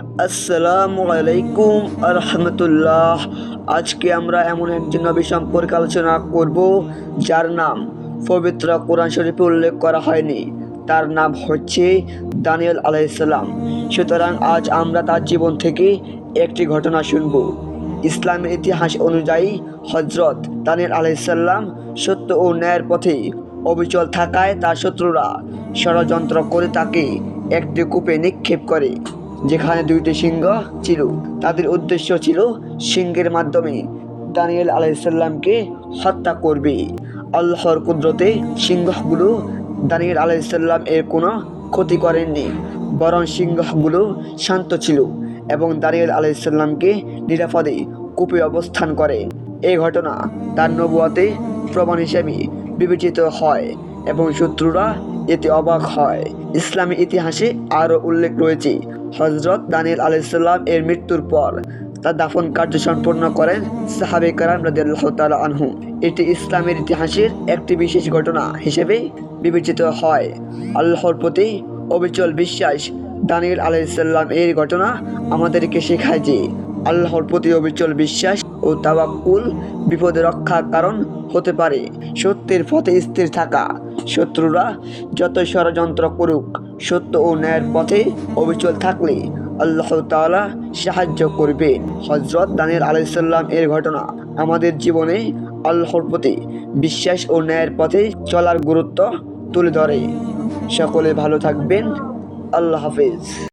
আসসালামু আলাইকুম রহমতুল্লাহ আজকে আমরা এমন একজন নবী সম্পর্কে আলোচনা করব, যার নাম পবিত্র কোরআন শরীফে উল্লেখ করা হয়নি। তার নাম হচ্ছে দানিয়েল আলাইসাল্লাম সুতরাং আজ আমরা তার জীবন থেকে একটি ঘটনা শুনব। ইসলামের ইতিহাস অনুযায়ী হজরত দানিয়েল আলাইসাল্লাম সত্য ও ন্যায়ের পথে অবিচল থাকায় তার শত্রুরা ষড়যন্ত্র করে তাকে একটি কূপে নিক্ষেপ করে। যেখানে দুইটি সিংহ ছিল। তাদের উদ্দেশ্য ছিল সিংহের মাধ্যমে দানিয়েল আলাইসাল্লামকে হত্যা করবে। আল্লাহর কুদরতে সিংহগুলো দানিয়েল আলাইসাল্লাম এর কোনো ক্ষতি করেননি, বরং সিংহগুলো শান্ত ছিল এবং দানিয়েল আলাইসাল্লামকে নিরাপদে কূপে অবস্থান করে। এই ঘটনা তার নবুয়াতে প্রমাণ হিসেবে বিবেচিত হয় এবং শত্রুরা এতে অবাক হয়। ইসলামী ইতিহাসে আরও উল্লেখ রয়েছে হজরত দানিয়েল আলাইসাল্লাম এর মৃত্যুর পর তার দাফন কার্য সম্পন্ন করেন সাহাবে কারাম রাদিয়াল্লাহু তাআলা আনহু। এটি ইসলামের ইতিহাসের একটি বিশেষ ঘটনা হিসেবে বিবেচিত হয়। আল্লাহর প্রতি অবিচল বিশ্বাস দানিয়েল আলাইসাল্লাম এর ঘটনা আমাদেরকে শেখায় যে, আল্লাহর প্রতি অবিচল বিশ্বাস ও তাওয়াক্কুল বিপদে রক্ষার কারণ হতে পারে। সত্যের পথে স্থির থাকা শত্রুরা যত ষড়যন্ত্র করুক, সত্য ও ন্যায়ের পথে অবিচল থাকলে আল্লাহ তালা সাহায্য করবে। হজরত দানের আলাইসাল্লাম এর ঘটনা আমাদের জীবনে আল্লাহর প্রতি বিশ্বাস ও ন্যায়ের পথে চলার গুরুত্ব তুলে ধরে। সকলে ভালো থাকবেন। আল্লাহ হাফেজ।